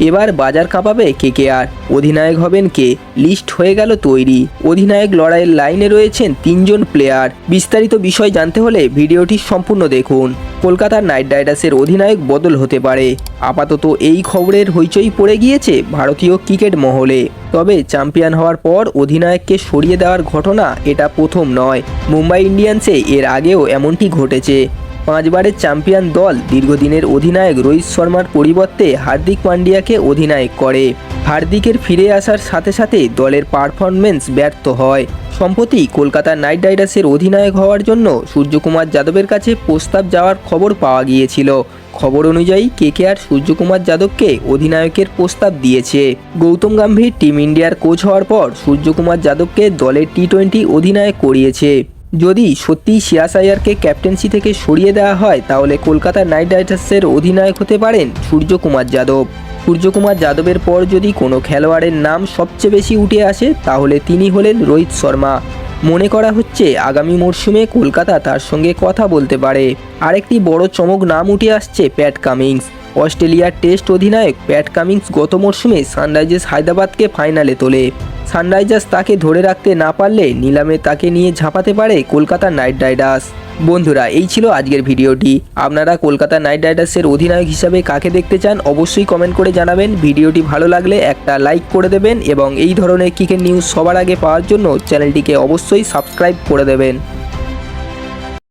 এবার বাজার কাঁপাবে কেকেআর অধিনায়ক হবেন কে? লিস্ট হয়ে গেল তৈরি। অধিনায়ক লড়াইয়ের লাইনে রয়েছেন তিনজন প্লেয়ার। বিস্তারিত বিষয় জানতে হলে ভিডিওটি সম্পূর্ণ দেখুন। কলকাতার নাইট রাইডার্সের অধিনায়ক বদল হতে পারে। আপাতত এই খবরের হইচই পড়ে গিয়েছে ভারতীয় ক্রিকেট মহলে। তবে চ্যাম্পিয়ন হওয়ার পর অধিনায়ককে সরিয়ে দেওয়ার ঘটনা এটা প্রথম নয়। মুম্বাই ইন্ডিয়ান্সে এর আগেও এমনটি ঘটেছে। পাঁচবারের চ্যাম্পিয়ন দল দীর্ঘদিনের অধিনায়ক রোহিত শর্মার পরিবর্তে হার্দিক পান্ডিয়াকে অধিনায়ক করে। হার্দিকের ফিরে আসার সাথে সাথে দলের পারফরমেন্স ব্যর্থ হয়। সম্প্রতি কলকাতা নাইট রাইডার্সের অধিনায়ক হওয়ার জন্য সূর্যকুমার যাদবের কাছে প্রস্তাব যাওয়ার খবর পাওয়া গিয়েছিল। খবর অনুযায়ী কেকেআর সূর্যকুমার যাদবকে অধিনায়কের প্রস্তাব দিয়েছে। গৌতম গম্ভীর টিম ইন্ডিয়ার কোচ হওয়ার পর সূর্যকুমার যাদবকে দলের টি টোয়েন্টি অধিনায়ক করিয়েছে। যদি সত্যিই আয়ারকে ক্যাপ্টেন্সি থেকে সরিয়ে দেওয়া হয়, তাহলে কলকাতা নাইট রাইডার্সের অধিনায়ক হতে পারেন সূর্যকুমার যাদব। সূর্যকুমার যাদবের পর যদি কোনো খেলোয়াড়ের নাম সবচেয়ে বেশি উঠে আসে, তাহলে তিনি হলেন রোহিত শর্মা। মনে করা হচ্ছে, আগামী মরশুমে কলকাতা তার সঙ্গে কথা বলতে পারে। আরেকটি বড় চমক নাম উঠে আসছে প্যাট কামিংস। অস্ট্রেলিয়ার টেস্ট অধিনায়ক প্যাট কামিংস গত মরশুমে সানরাইজার্স হায়দ্রাবাদকে ফাইনালে তোলে। সানরাইজার্স তাকে ধরে রাখতে না পারলে নিলামে তাকে নিয়ে ঝাঁপাতে পারে কলকাতা নাইট রাইডার্স। বন্ধুরা, এই ছিল আজকের ভিডিওটি। আপনারা কলকাতা নাইট রাইডার্সের অধিনায়ক হিসাবে কাকে দেখতে চান অবশ্যই কমেন্ট করে জানাবেন। ভিডিওটি ভালো লাগলে একটা লাইক করে দেবেন এবং এই ধরনের ক্রিকেট নিউজ সবার আগে পাওয়ার জন্য চ্যানেলটিকে অবশ্যই সাবস্ক্রাইব করে দেবেন।